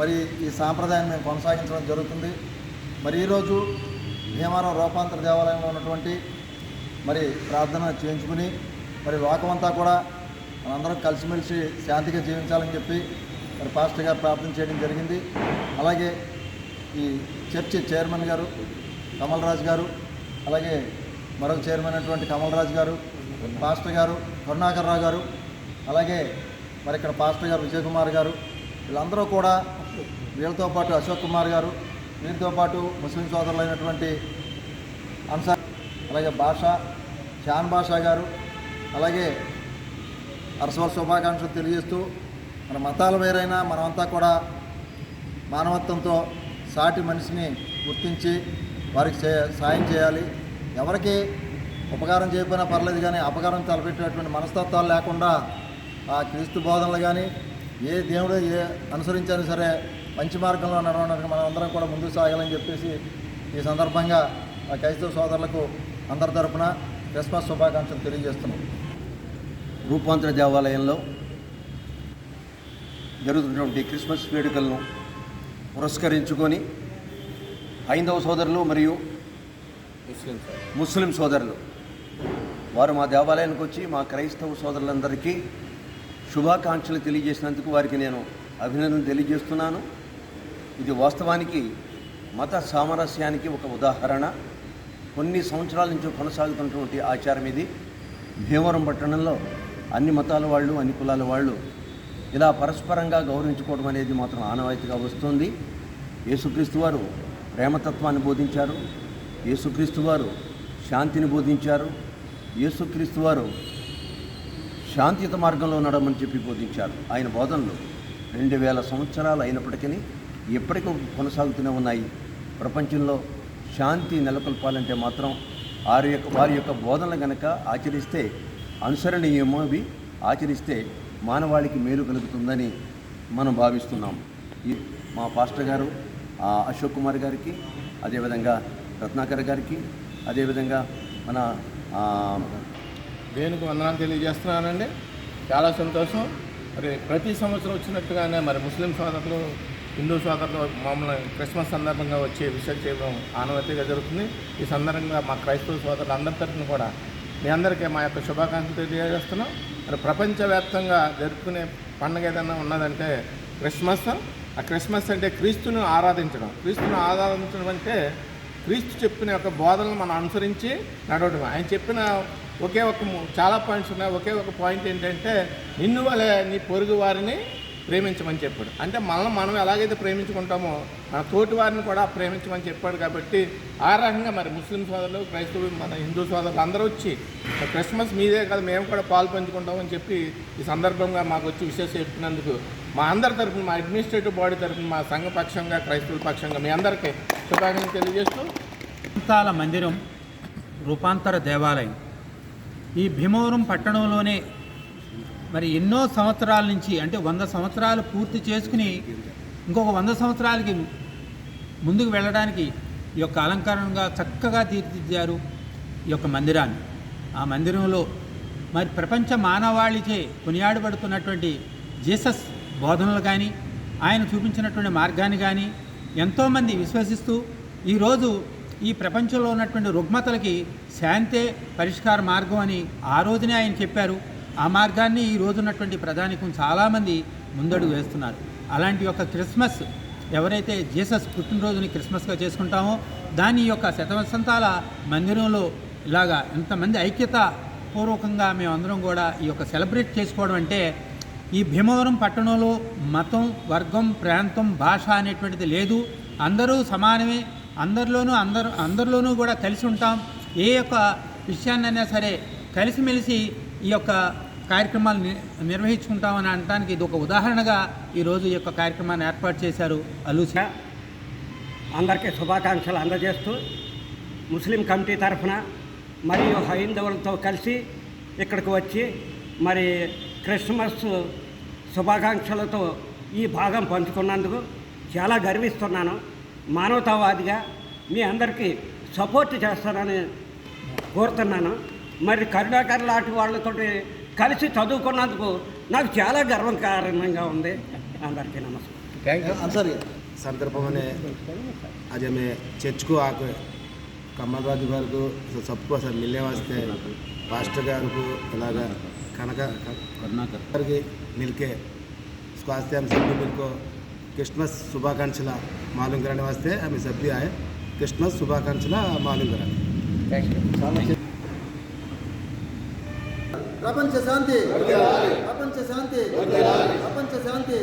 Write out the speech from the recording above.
మరి ఈ సాంప్రదాయాన్ని మేము కొనసాగించడం జరుగుతుంది. మరి ఈరోజు భీమవరం రూపాంతర దేవాలయంలో ఉన్నటువంటి మరి ప్రార్థన చేయించుకుని మరి లోకమంతా కూడా మనందరం కలిసిమెలిసి శాంతిగా జీవించాలని చెప్పి మరి పాస్టర్ గారు ప్రార్థన చేయడం జరిగింది. అలాగే ఈ చర్చి చైర్మన్ గారు కమల్ రాజు గారు అలాగే మరొక చైర్మన్ అయినటువంటి కమల్ రాజు గారు పాస్టర్ గారు కరుణాకర్ రావు గారు అలాగే మరి ఇక్కడ పాస్టర్ గారు విజయ్ కుమార్ గారు వీళ్ళందరూ కూడా వీళ్ళతో పాటు అశోక్ కుమార్ గారు వీరితో పాటు ముస్లిం సోదరులైనటువంటి అన్సార్ అలాగే భాష షాన్ బాషా గారు అలాగే అరసవర శుభాకాంక్షలు తెలియజేస్తూ మన మతాలు వేరైనా మనమంతా కూడా మానవత్వంతో సాటి మనిషిని గుర్తించి వారికి సాయం చేయాలి. ఎవరికి ఉపకారం చేయకపోయినా పర్లేదు కానీ అపకారం తలపెట్టేటువంటి మనస్తత్వాలు లేకుండా ఆ క్రీస్తు బోధనలు కానీ ఏ దేవుడు ఏ అనుసరించినా సరే మంచి మార్గంలో నడవడానికి మనం అందరం కూడా ముందుకు సాగాలని చెప్పేసి ఈ సందర్భంగా ఆ క్రైస్తవ సోదరులకు అందరి తరపున క్రిస్మస్ శుభాకాంక్షలు తెలియజేస్తున్నాం. రూపాంతర దేవాలయంలో జరుగుతున్నటువంటి క్రిస్మస్ వేడుకలను పురస్కరించుకొని హైందవ సోదరులు మరియు ముస్లిం సోదరులు వారు మా దేవాలయానికి వచ్చి మా క్రైస్తవ సోదరులందరికీ శుభాకాంక్షలు తెలియజేసినందుకు వారికి నేను అభినందన తెలియజేస్తున్నాను. ఇది వాస్తవానికి మత సామరస్యానికి ఒక ఉదాహరణ. కొన్ని సంవత్సరాల నుంచి కొనసాగుతున్నటువంటి ఆచారం ఇది. భీమవరం పట్టణంలో అన్ని మతాల వాళ్ళు అన్ని కులాల వాళ్ళు ఇలా పరస్పరంగా గౌరవించుకోవడం అనేది మాత్రం ఆనవాయితీగా వస్తుంది. యేసుక్రీస్తు వారు ప్రేమతత్వాన్ని బోధించారు. యేసుక్రీస్తు వారు శాంతిని బోధించారు. యేసుక్రీస్తు వారు శాంతియుత మార్గంలో నడమని చెప్పి బోధించారు. ఆయన బోధనలు రెండు వేల సంవత్సరాలు అయినప్పటికీ ఎప్పటికీ కొనసాగుతూనే ఉన్నాయి. ప్రపంచంలో శాంతి నెలకొల్పాలంటే మాత్రం వారి యొక్క వారి యొక్క బోధనలు గనక ఆచరిస్తే అనుసరణీయమో అవి ఆచరిస్తే మానవాళికి మేలు కలుగుతుందని మనం భావిస్తున్నాం. ఈ మా పాస్టర్ గారు ఆ, అశోక్ కుమార్ గారికి అదేవిధంగా రత్నాకర్ గారికి అదేవిధంగా మన దేనికి వందనాలు తెలియజేస్తున్నానండి. చాలా సంతోషం. మరి ప్రతి సంవత్సరం వచ్చినట్టుగానే మరి ముస్లిం సోదరులు హిందూ సోదరులు మామూలు క్రిస్మస్ సందర్భంగా వచ్చే విషయం చేయడం ఆనవతిగా జరుగుతుంది. ఈ సందర్భంగా మా క్రైస్తవ సోదరులు అందరి తరఫున కూడా మీ అందరికీ మా యొక్క శుభాకాంక్షలు తెలియజేస్తున్నాం. మరి ప్రపంచవ్యాప్తంగా జరుపుకునే పండుగ ఏదైనా ఉన్నదంటే క్రిస్మస్. ఆ క్రిస్మస్ అంటే క్రీస్తును ఆరాధించడం. క్రీస్తును ఆరాధించడం అంటే క్రీస్తు చెప్పిన యొక్క బోధనలు మనం అనుసరించి నడవడం ఆయన చెప్పిన ఒకే ఒక చాలా పాయింట్స్ ఉన్నాయి. ఒకే ఒక పాయింట్ ఏంటంటే నిన్ను వలె నీ పొరుగు వారిని ప్రేమించమని చెప్పాడు. అంటే మనల్ని మనం ఎలాగైతే ప్రేమించుకుంటామో మన తోటి వారిని కూడా ప్రేమించమని చెప్పాడు కాబట్టి ఆ రకంగా మరి ముస్లిం సోదరులు క్రైస్తవులు మన హిందూ సోదరులు అందరూ వచ్చి క్రిస్మస్ మీదే కదా మేము కూడా పాలు పంచుకుంటామని చెప్పి ఈ సందర్భంగా మాకు వచ్చి విశేష చెప్పినందుకు మా అందరి తరఫున మా అడ్మినిస్ట్రేటివ్ బాడీ తరఫున మా సంఘ పక్షంగా క్రైస్తవుల పక్షంగా మీ అందరికీ శుభాకాంక్షలు తెలియజేస్తూ ప్రాంతాల మందిరం రూపాంతర దేవాలయం. ఈ భీమవరం పట్టణంలోనే మరి ఎన్నో సంవత్సరాల నుంచి అంటే వంద సంవత్సరాలు పూర్తి చేసుకుని ఇంకొక వంద సంవత్సరాలకి ముందుకు వెళ్ళడానికి ఈ యొక్క అలంకరణగా చక్కగా తీర్చిదిద్దారు ఈ యొక్క మందిరాన్ని. ఆ మందిరంలో మరి ప్రపంచ మానవాళిచే కొనియాడబడుతున్నటువంటి జీసస్ బోధనలు కానీ ఆయన చూపించినటువంటి మార్గాన్ని కానీ ఎంతోమంది విశ్వసిస్తూ ఈరోజు ఈ ప్రపంచంలో ఉన్నటువంటి రుగ్మతలకి శాంతే పరిష్కార మార్గం అని ఆ రోజునే ఆయన చెప్పారు. ఆ మార్గాన్ని ఈ రోజు ఉన్నటువంటి ప్రధానికం చాలామంది ముందడుగు వేస్తున్నారు. అలాంటి యొక్క క్రిస్మస్ ఎవరైతే జీసస్ పుట్టినరోజుని క్రిస్మస్గా చేసుకుంటామో దాని యొక్క శతవసంతాల మందిరంలో ఇలాగా ఇంతమంది ఐక్యత పూర్వకంగా మేమందరం కూడా ఈ యొక్క సెలబ్రేట్ చేసుకోవడం అంటే ఈ భీమవరం పట్టణంలో మతం వర్గం ప్రాంతం భాష అనేటువంటిది లేదు. అందరూ సమానమే. అందరిలోనూ అందరు అందరిలోనూ కూడా కలిసి ఉంటాం. ఏ యొక్క విషయాన్నైనా సరే కలిసిమెలిసి ఈ యొక్క కార్యక్రమాలు నిర్వహించుకుంటామని అనడానికి ఇది ఒక ఉదాహరణగా ఈరోజు ఈ యొక్క కార్యక్రమాన్ని ఏర్పాటు చేశారు అలూస అందరికీ శుభాకాంక్షలు అందజేస్తూ ముస్లిం కమిటీ తరఫున మరియు హైందవులతో కలిసి ఇక్కడికి వచ్చి మరి క్రిస్మస్ శుభాకాంక్షలతో ఈ భాగం పంచుకున్నందుకు చాలా గర్విస్తున్నాను. మానవతావాదిగా మీ అందరికీ సపోర్ట్ చేస్తానని కోరుతున్నాను. మరి కరుణాకర్ లాంటి వాళ్ళతో కలిసి చదువుకున్నందుకు నాకు చాలా గర్వకారణంగా ఉంది అందరికీ నమస్కారం థ్యాంక్ యూ answer संदर्भाने आज हमें चर्च को आकर कमल राजू गार को सब- सबको सब मिलने वास्ते पास्टर गार को इलागा कनका करुणाकर के मिलके उसको वास्ते हम सभी मिलको क्रिसमस शुभाकांक्षला मालूम कराने वास्ते हम सभी आए क्रिसमस शुभाकांक्षला मालूम कराने థ్యాంక్ యూ ప్రపంచ శాంతి ప్రపంచ శాంతి ప్రపంచ శాంతి